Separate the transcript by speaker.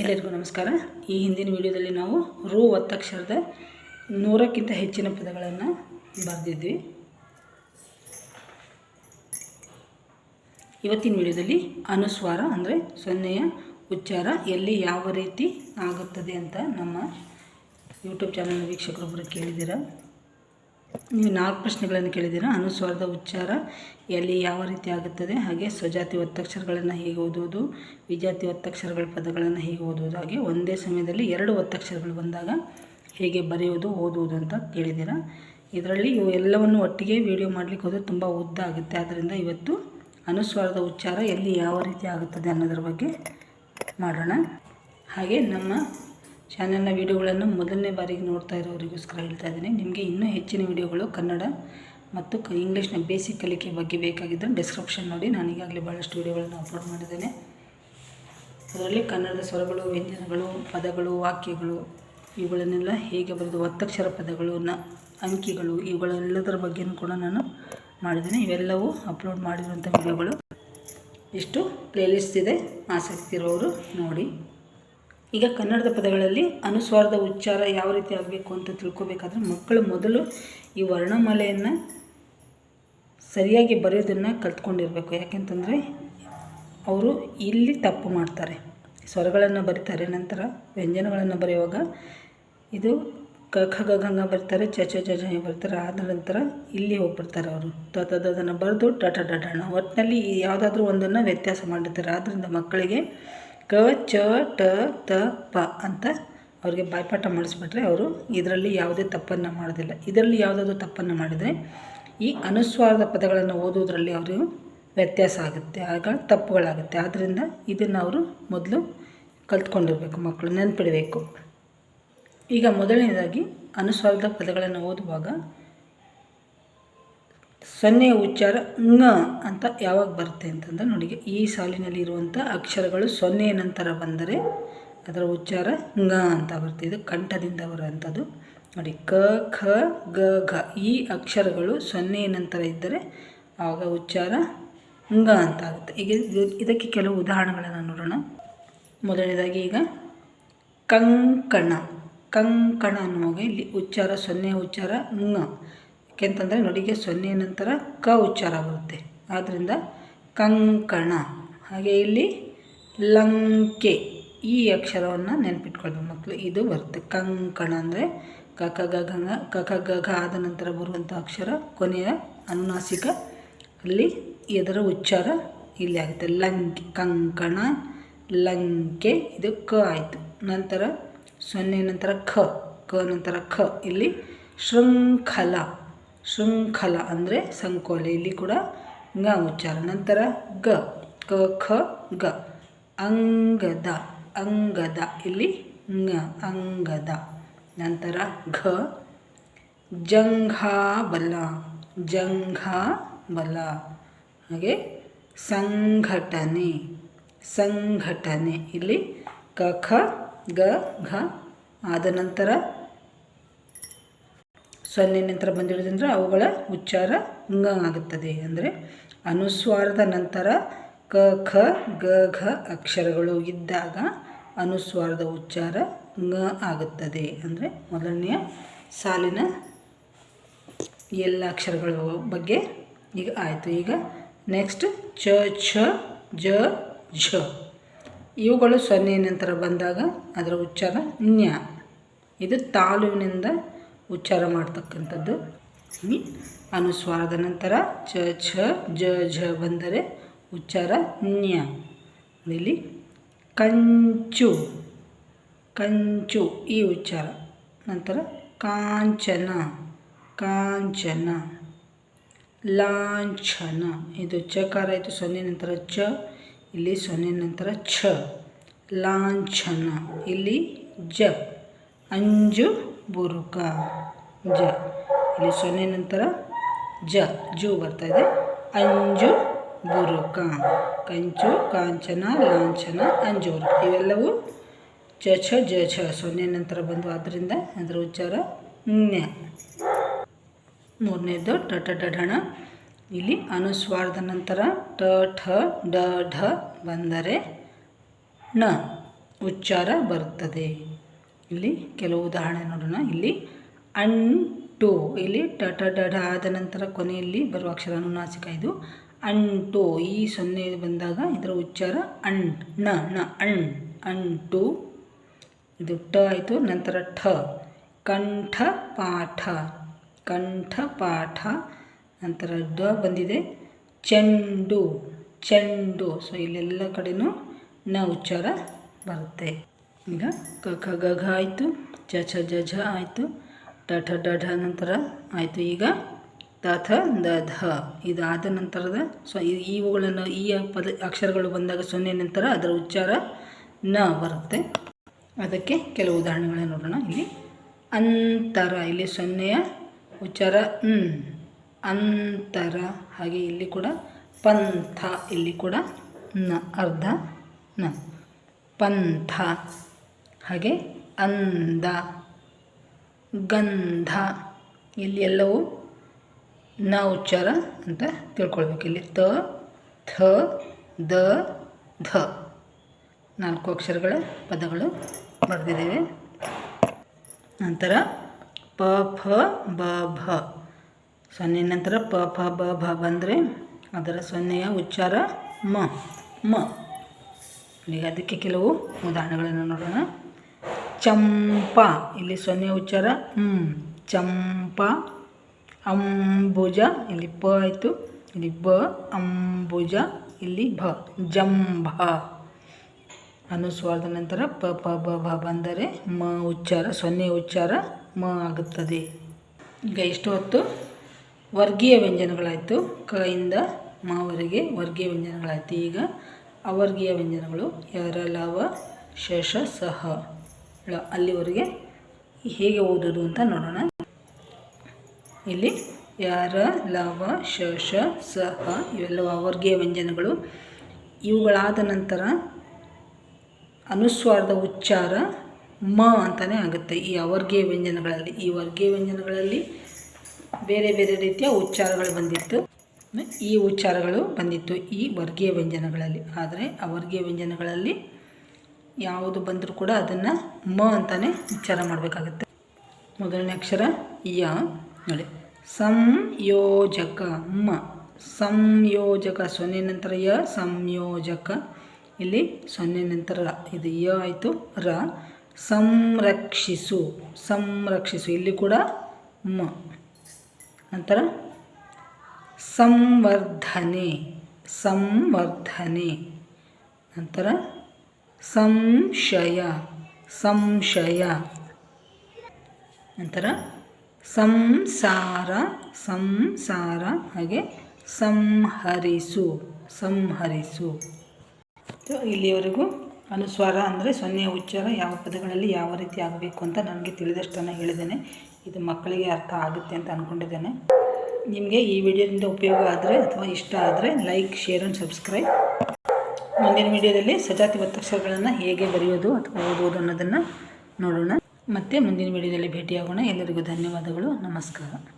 Speaker 1: ಎಲ್ಲರಿಗೂ ನಮಸ್ಕಾರ. ಈ ಹಿಂದಿನ ವಿಡಿಯೋದಲ್ಲಿ ನಾವು ರೂ ಒತ್ತಕ್ಷರದ ನೂರಕ್ಕಿಂತ ಹೆಚ್ಚಿನ ಪದಗಳನ್ನು ಬರೆದಿದ್ವಿ. ಇವತ್ತಿನ ವಿಡಿಯೋದಲ್ಲಿ ಅನುಸ್ವಾರ ಅಂದರೆ ಸೊನ್ನೆಯ ಉಚ್ಚಾರ ಎಲ್ಲಿ ಯಾವ ರೀತಿ ಆಗುತ್ತದೆ ಅಂತ ನಮ್ಮ ಯೂಟ್ಯೂಬ್ ಚಾನಲ್ ವೀಕ್ಷಕರೊಬ್ಬರು ಕೇಳಿದ್ದೀರ? ನೀವು ನಾಲ್ಕು ಪ್ರಶ್ನೆಗಳನ್ನು ಕೇಳಿದ್ದೀರಾ? ಅನುಸ್ವಾರದ ಉಚ್ಚಾರ ಎಲ್ಲಿ ಯಾವ ರೀತಿ ಆಗುತ್ತದೆ? ಹಾಗೆ ಸ್ವಜಾತಿ ಒತ್ತಕ್ಷರಗಳನ್ನು ಹೇಗೆ ಓದುವುದು? ವಿಜಾತಿ ಒತ್ತಕ್ಷರಗಳ ಪದಗಳನ್ನು ಹೇಗೆ ಓದುವುದು? ಹಾಗೆ ಒಂದೇ ಸಮಯದಲ್ಲಿ ಎರಡು ಒತ್ತಕ್ಷರಗಳು ಬಂದಾಗ ಹೇಗೆ ಬರೆಯುವುದು, ಓದುವುದು ಅಂತ ಕೇಳಿದ್ದೀರಾ? ಇದರಲ್ಲಿ ಇವು ಎಲ್ಲವನ್ನು ಒಟ್ಟಿಗೆ ವಿಡಿಯೋ ಮಾಡಲಿಕ್ಕೆ ಹೋದರೆ ತುಂಬ ಉದ್ದ ಆಗುತ್ತೆ. ಆದ್ದರಿಂದ ಇವತ್ತು ಅನುಸ್ವಾರದ ಉಚ್ಚಾರ ಎಲ್ಲಿ ಯಾವ ರೀತಿ ಆಗುತ್ತದೆ ಅನ್ನೋದ್ರ ಬಗ್ಗೆ ಮಾಡೋಣ. ಹಾಗೆ ನಮ್ಮ ಚಾನಲ್ನ ವೀಡಿಯೋಗಳನ್ನು ಮೊದಲನೇ ಬಾರಿಗೆ ನೋಡ್ತಾ ಇರೋರಿಗೋಸ್ಕರ ಹೇಳ್ತಾ ಇದ್ದೀನಿ. ನಿಮಗೆ ಇನ್ನೂ ಹೆಚ್ಚಿನ ವೀಡಿಯೋಗಳು ಕನ್ನಡ ಮತ್ತು ಇಂಗ್ಲೀಷ್ನ ಬೇಸಿಕ್ ಕಲಿಕೆ ಬಗ್ಗೆ ಬೇಕಾಗಿದ್ದರೆ ಡಿಸ್ಕ್ರಿಪ್ಷನ್ ನೋಡಿ. ನಾನು ಈಗಾಗಲೇ ಭಾಳಷ್ಟು ವೀಡಿಯೋಗಳನ್ನು ಅಪ್ಲೋಡ್ ಮಾಡಿದ್ದೇನೆ. ಅದರಲ್ಲಿ ಕನ್ನಡದ ಸ್ವರಗಳು, ವ್ಯಂಜನಗಳು, ಪದಗಳು, ವಾಕ್ಯಗಳು ಇವುಗಳನ್ನೆಲ್ಲ ಹೇಗೆ ಬರೆದು ಒತ್ತಕ್ಷರ ಪದಗಳು, ನ ಅಂಕಿಗಳು ಇವುಗಳೆಲ್ಲದರ ಬಗ್ಗೆಯೂ ಕೂಡ ನಾನು ಮಾಡಿದ್ದೇನೆ. ಇವೆಲ್ಲವೂ ಅಪ್ಲೋಡ್ ಮಾಡಿರುವಂಥ ವಿಡಿಯೋಗಳು. ಇಷ್ಟು ಪ್ಲೇಲಿಸ್ಟ್ ಇದೆ. ಆಸಕ್ತಿ ಇರೋರು ನೋಡಿ. ಈಗ ಕನ್ನಡದ ಪದಗಳಲ್ಲಿ ಅನುಸ್ವಾರದ ಉಚ್ಚಾರ ಯಾವ ರೀತಿ ಆಗಬೇಕು ಅಂತ ತಿಳ್ಕೊಬೇಕಾದ್ರೆ ಮಕ್ಕಳು ಮೊದಲು ಈ ವರ್ಣಮಾಲೆಯನ್ನು ಸರಿಯಾಗಿ ಬರೆಯೋದನ್ನು ಕಲ್ತ್ಕೊಂಡಿರಬೇಕು. ಯಾಕೆಂತಂದರೆ ಅವರು ಇಲ್ಲಿ ತಪ್ಪು ಮಾಡ್ತಾರೆ. ಸ್ವರಗಳನ್ನು ಬರೀತಾರೆ, ನಂತರ ವ್ಯಂಜನಗಳನ್ನು ಬರೆಯುವಾಗ ಇದು ಕ ಖ, ಗ ಗ ಂಗ ಬರ್ತಾರೆ, ಚ ಚ ಜ ಬರ್ತಾರೆ, ಆದ ನಂತರ ಇಲ್ಲಿ ಹೋಗ್ಬಿಡ್ತಾರೆ ಅವರು. ತ ತ ದನ್ನು ಬರೆದು ಟ ಟ ಡ ಣ. ಒಟ್ಟಿನಲ್ಲಿ ಯಾವುದಾದ್ರೂ ಒಂದನ್ನು ವ್ಯತ್ಯಾಸ ಮಾಡಿರ್ತಾರೆ. ಆದ್ದರಿಂದ ಮಕ್ಕಳಿಗೆ ಕ, ಚ, ಟ, ತ, ಪ ಅಂತ ಅವ್ರಿಗೆ ಬಾಯ್ಪಾಠ ಮಾಡಿಸ್ಬಿಟ್ರೆ ಅವರು ಇದರಲ್ಲಿ ಯಾವುದೇ ತಪ್ಪನ್ನು ಮಾಡೋದಿಲ್ಲ. ಇದರಲ್ಲಿ ಯಾವುದಾದ್ರೂ ತಪ್ಪನ್ನು ಮಾಡಿದರೆ ಈ ಅನುಸ್ವಾರದ ಪದಗಳನ್ನು ಓದೋದ್ರಲ್ಲಿ ಅವರು ವ್ಯತ್ಯಾಸ ಆಗುತ್ತೆ, ಆಗ ತಪ್ಪುಗಳಾಗುತ್ತೆ. ಆದ್ದರಿಂದ ಇದನ್ನು ಅವರು ಮೊದಲು ಕಲ್ತ್ಕೊಂಡಿರಬೇಕು, ಮಕ್ಕಳು ನೆನಪಿಡಬೇಕು. ಈಗ ಮೊದಲನೇದಾಗಿ ಅನುಸ್ವಾರದ ಪದಗಳನ್ನು ಓದುವಾಗ ಸೊನ್ನೆಯ ಉಚ್ಚಾರ ಙ ಅಂತ ಯಾವಾಗ ಬರುತ್ತೆ ಅಂತಂದರೆ ನೋಡಿ ಈ ಸಾಲಿನಲ್ಲಿ ಇರುವಂಥ ಅಕ್ಷರಗಳು ಸೊನ್ನೆಯ ನಂತರ ಬಂದರೆ ಅದರ ಉಚ್ಚಾರ ಙ ಅಂತ ಬರುತ್ತೆ. ಇದು ಕಂಠದಿಂದ ಬರುವಂಥದ್ದು. ನೋಡಿ, ಕ, ಖ, ಗ, ಘ ಈ ಅಕ್ಷರಗಳು ಸೊನ್ನೆಯ ನಂತರ ಇದ್ದರೆ ಆವಾಗ ಉಚ್ಚಾರ ಉಂಗ ಅಂತ ಆಗುತ್ತೆ. ಈಗ ಇದಕ್ಕೆ ಕೆಲವು ಉದಾಹರಣೆಗಳನ್ನು ನೋಡೋಣ. ಮೊದಲನೇದಾಗಿ ಈಗ ಕಂಕಣ. ಕಂಕಣ ಅನ್ನುವಾಗ ಇಲ್ಲಿ ಉಚ್ಚಾರ ಸೊನ್ನೆ ಉಚ್ಚಾರ ಉಂಗ ಯಾಕೆಂತಂದರೆ ನುಡಿಗೆ ಸೊನ್ನೆ ನಂತರ ಕ ಉಚ್ಚಾರ ಬರುತ್ತೆ. ಆದ್ದರಿಂದ ಕಂಕಣ. ಹಾಗೆ ಇಲ್ಲಿ ಲಂಕೆ ಈ ಅಕ್ಷರವನ್ನು ನೆನ್ಪಿಟ್ಕೊಳ್ಬೇಕು. ಮಕ್ಕಳು ಇದು ಬರುತ್ತೆ. ಕಂಕಣ ಅಂದರೆ ಕ ಕ, ಗ ಗ ಆದ ನಂತರ ಬರುವಂಥ ಅಕ್ಷರ. ಕೊನೆಯ ಅನುನಾಸಿಕ ಅಲ್ಲಿ ಇದರ ಉಚ್ಚಾರ ಇಲ್ಲಿ ಆಗುತ್ತೆ. ಲಂಕೆ, ಕಂಕಣ, ಲಂಕೆ, ಇದು ಕ ಆಯಿತು. ನಂತರ ಸೊನ್ನೆ ನಂತರ ಖ, ಕ ನಂತರ ಖ. ಇಲ್ಲಿ ಶೃಂಖಲ. ಶೃಂಖಲ ಅಂದರೆ ಸಂಕೋಲೆ. ಇಲ್ಲಿ ಕೂಡ ಗ ಉಚ್ಚಾರ. ನಂತರ ಗ, ಕ, ಖ, ಗ. ಅಂಗದ ಅಂಗದ. ಇಲ್ಲಿ ಙ ಅಂಗದ. ನಂತರ ಘ, ಜಂಘಾಬಲ ಜಂಘಾಬಲ. ಹಾಗೆ ಸಂಘಟನೆ ಸಂಘಟನೆ. ಇಲ್ಲಿ ಕ, ಖ, ಗ, ಘ. ಆದ ನಂತರ ಸೊನ್ನೆ ನಂತರ ಬಂದಿರೋದ್ರಿಂದ ಅವುಗಳ ಉಚ್ಚಾರ ಹಂಗ ಆಗುತ್ತದೆ ಅಂದರೆ ಅನುಸ್ವಾರದ ನಂತರ ಕ, ಖ, ಗ, ಘ ಅಕ್ಷರಗಳು ಇದ್ದಾಗ ಅನುಸ್ವಾರದ ಉಚ್ಚಾರ ಹಂಗ ಆಗುತ್ತದೆ. ಅಂದರೆ ಮೊದಲನೆಯ ಸಾಲಿನ ಎಲ್ಲ ಅಕ್ಷರಗಳ ಬಗ್ಗೆ ಈಗ ಆಯಿತು. ಈಗ ನೆಕ್ಸ್ಟ್ ಚ ಛ, ಜ, ಝ. ಇವುಗಳು ಸೊನ್ನೆ ನಂತರ ಬಂದಾಗ ಅದರ ಉಚ್ಚಾರ ಞ ಇದು ತಾಲುವಿನಿಂದ ಉಚ್ಚಾರ ಮಾಡ್ತಕ್ಕಂಥದ್ದು. ಅನುಸ್ವಾರದ ನಂತರ ಚ, ಛ, ಜ, ಝ ಬಂದರೆ ಉಚ್ಚಾರ ನ್ಯ. ಇಲ್ಲಿ ಕಂಚು. ಕಂಚು ಈ ಉಚ್ಚಾರ. ನಂತರ ಕಾಂಚನ. ಕಾಂಚನ. ಲಾಂಛನ. ಇದು ಚಕಾರ ಆಯಿತು ಸೊನ್ನೆ, ನಂತರ ಚ. ಇಲ್ಲಿ ಸೊನ್ನೆ, ನಂತರ ಛ. ಲಾಂಛನ. ಇಲ್ಲಿ ಜ. ಅಂಜು ಬುರುಕ ಜ. ಇಲ್ಲಿ ಸೊನ್ನೆ ನಂತರ ಜ, ಜು ಇದೆ. ಅಂಜು, ಬುರುಕ. ಕಂಚು, ಕಾಂಚನ, ಲಾಂಛನ ಅಂಜು ಬುರುಕ ಇವೆಲ್ಲವೂ ಜ ಛ ಜ, ಛ. ಸೊನ್ನೆ ನಂತರ ಬಂದು ಆದ್ದರಿಂದ ಅದರ ಉಚ್ಚಾರ ಜ್ಞ ಮೂರನೇದು ಟ ಟ ಡ ಢಣ ಇಲ್ಲಿ ಅನುಸ್ವಾರದ ನಂತರ ಟ ಠ, ಡ, ಢ ಬಂದರೆ ಣ ಉಚ್ಚಾರ ಬರುತ್ತದೆ. ಇಲ್ಲಿ ಕೆಲವು ಉದಾಹರಣೆ ನೋಡೋಣ. ಇಲ್ಲಿ ಅಂಟು, ಇಲ್ಲಿ ಟ ಟ, ಡ ಆದ ನಂತರ ಕೊನೆಯಲ್ಲಿ ಬರುವ ಅಕ್ಷರ ಅನುನಾಸಿಕ ಇದು. ಟು ಈ ಸೊನ್ನೆ ಬಂದಾಗ ಇದರ ಉಚ್ಚಾರ ಅಣ್ನ ನ ಅಣ್, ಅಂಟು. ಇದು ಟ ಆಯಿತು, ನಂತರ ಠ. ಕಂಠ, ಪಾಠ. ಕಂಠ, ಪಾಠ. ನಂತರ ಡ ಬಂದಿದೆ. ಚೆಂಡು ಚೆಂಡು. ಸೊ ಇಲ್ಲೆಲ್ಲ ಕಡೆಯೂ ನ ಉಚ್ಚಾರ ಬರುತ್ತೆ. ಈಗ ಕ ಖ ಗ, ಘ ಆಯಿತು. ಚ ಛ, ಜ, ಝ ಆಯಿತು. ಟ ಠ, ಡ, ಢ ನಂತರ ಆಯಿತು. ಈಗ ತ ಥ, ದ, ಧ. ಇದಾದ ನಂತರದ ಸೊ ಇವುಗಳನ್ನು ಈ ಪದ, ಅಕ್ಷರಗಳು ಬಂದಾಗ ಸೊನ್ನೆ ನಂತರ ಅದರ ಉಚ್ಚಾರ ನ ಬರುತ್ತೆ. ಅದಕ್ಕೆ ಕೆಲವು ಉದಾಹರಣೆಗಳನ್ನು ನೋಡೋಣ. ಇಲ್ಲಿ ಅಂತರ, ಇಲ್ಲಿ ಸೊನ್ನೆಯ ಉಚ್ಚಾರ. ಹ್ಞೂ ಅಂತರ, ಹಾಗೆ ಇಲ್ಲಿ ಕೂಡ ಪಂಥ, ಇಲ್ಲಿ ಕೂಡ ನ, ಅರ್ಧ ನ. ಪಂಥ ಹಾಗೆ ಅಂದ, ಗಂಧ. ಇಲ್ಲಿ ಎಲ್ಲವೂ ನ ಉಚ್ಚಾರ ಅಂತ ತಿಳ್ಕೊಳ್ಬೇಕು. ಇಲ್ಲಿ ತ, ಥ, ದ, ಧ. ನಾಲ್ಕು ಅಕ್ಷರಗಳ ಪದಗಳು ಬರೆದಿದ್ದೇವೆ. ನಂತರ ಪ, ಫ, ಬ, ಭ. ಸೊನ್ನೆ ನಂತರ ಪ, ಫ, ಬ, ಭ ಬಂದರೆ ಅದರ ಸೊನ್ನೆಯ ಉಚ್ಚಾರ ಮ ಮ. ಈಗ ಅದಕ್ಕೆ ಕೆಲವು ಉದಾಹರಣೆಗಳನ್ನು ನೋಡೋಣ. ಚಂಪ. ಇಲ್ಲಿ ಸೊನ್ನೆ ಉಚ್ಚಾರ. ಹ್ಞೂ ಚಂಪ, ಅಂಬುಜ. ಇಲ್ಲಿ ಪ ಆಯಿತು. ಇಲ್ಲಿ ಬ, ಅಂಬುಜ. ಇಲ್ಲಿ ಭ. ಜಂಭ. ಅನುಸ್ವಾರದ ನಂತರ ಪ ಪ, ಬ, ಭ ಬಂದರೆ ಮ ಉಚ್ಚಾರ, ಸೊನ್ನೆ ಉಚ್ಚಾರ ಮ ಆಗುತ್ತದೆ. ಈಗ ಇಷ್ಟು ಹೊತ್ತು? ವರ್ಗೀಯ ವ್ಯಂಜನಗಳಾಯಿತು. ಕ ಇಂದ ಮಾವರೆಗೆ ವರ್ಗೀಯ ವ್ಯಂಜನಗಳಾಯಿತು. ಈಗ ಅವರ್ಗೀಯ ವ್ಯಂಜನಗಳು ಯಾರ, ಲವ ಶಶ ಸಹ. ಅಲ್ಲಿವರೆಗೆ ಹೇಗೆ ಓದೋದು ಅಂತ ನೋಡೋಣ. ಇಲ್ಲಿ ಯಾರ, ಲವ, ಶ ಸಹ ಇವೆಲ್ಲವೂ ಅವರ್ಗೀಯ ವ್ಯಂಜನಗಳು. ಇವುಗಳಾದ ನಂತರ ಅನುಸ್ವಾರದ ಉಚ್ಚಾರ ಮ ಅಂತಲೇ ಆಗುತ್ತೆ ಈ ಅವರ್ಗೀಯ ವ್ಯಂಜನಗಳಲ್ಲಿ. ಈ ವರ್ಗೀಯ ವ್ಯಂಜನಗಳಲ್ಲಿ ಬೇರೆ ಬೇರೆ ರೀತಿಯ ಉಚ್ಚಾರಗಳು ಬಂದಿತ್ತು. ಈ ಉಚ್ಚಾರಗಳು ಬಂದಿತ್ತು ಈ ವರ್ಗೀಯ ವ್ಯಂಜನಗಳಲ್ಲಿ. ಆದರೆ ಅವರ್ಗೀಯ ವ್ಯಂಜನಗಳಲ್ಲಿ ಯಾವುದು ಬಂದರೂ ಕೂಡ ಅದನ್ನು ಮ ಅಂತಲೇ ಉಚ್ಚಾರ ಮಾಡಬೇಕಾಗುತ್ತೆ. ಮೊದಲನೇ ಅಕ್ಷರ ಯ, ನೋಡಿ. ಸಂಯೋಜಕ, ಮ. ಸಂಯೋಜಕ, ಸೊನ್ನೆ ನಂತರ ಯ, ಸಂಯೋಜಕ. ಇಲ್ಲಿ ಸೊನ್ನೆ ನಂತರ ರ. ಇದು ಯ ಆಯಿತು, ರ. ಸಂರಕ್ಷಿಸು ಸಂರಕ್ಷಿಸು. ಇಲ್ಲಿ ಕೂಡ ಮ. ನಂತರ ಸಂವರ್ಧನೆ ಸಂವರ್ಧನೆ. ನಂತರ ಸಂಶಯ ಸಂಶಯ. ನಂತರ ಸಂಸಾರ ಸಂಸಾರ, ಹಾಗೆ ಸಂಹರಿಸು ಸಂಹರಿಸು. ಇಲ್ಲಿಯವರೆಗೂ ಅನುಸ್ವಾರ ಅಂದರೆ ಸೊನ್ನೆಯ ಉಚ್ಚಾರ ಯಾವ ಪದಗಳಲ್ಲಿ ಯಾವ ರೀತಿ ಆಗಬೇಕು ಅಂತ ನನಗೆ ತಿಳಿದಷ್ಟನ್ನು ಹೇಳಿದ್ದೇನೆ. ಇದು ಮಕ್ಕಳಿಗೆ ಅರ್ಥ ಆಗುತ್ತೆ ಅಂತ ಅಂದ್ಕೊಂಡಿದ್ದೇನೆ ನಿಮಗೆ ಈ ವಿಡಿಯೋದಿಂದ ಉಪಯೋಗ ಆದರೆ ಅಥವಾ ಇಷ್ಟ ಆದರೆ ಲೈಕ್, ಶೇರ್ ಆ್ಯಂಡ್ ಸಬ್ಸ್ಕ್ರೈಬ್. ಮುಂದಿನ ವಿಡಿಯೋದಲ್ಲಿ ಸಜಾತಿ ಒತ್ತಕ್ಷರಗಳನ್ನು ಹೇಗೆ ಬರೆಯೋದು ಅಥವಾ ಓದುವುದು ಅನ್ನೋದನ್ನು ನೋಡೋಣ. ಮತ್ತೆ ಮುಂದಿನ ವಿಡಿಯೋದಲ್ಲಿ ಭೇಟಿಯಾಗೋಣ. ಎಲ್ಲರಿಗೂ ಧನ್ಯವಾದಗಳು. ನಮಸ್ಕಾರ.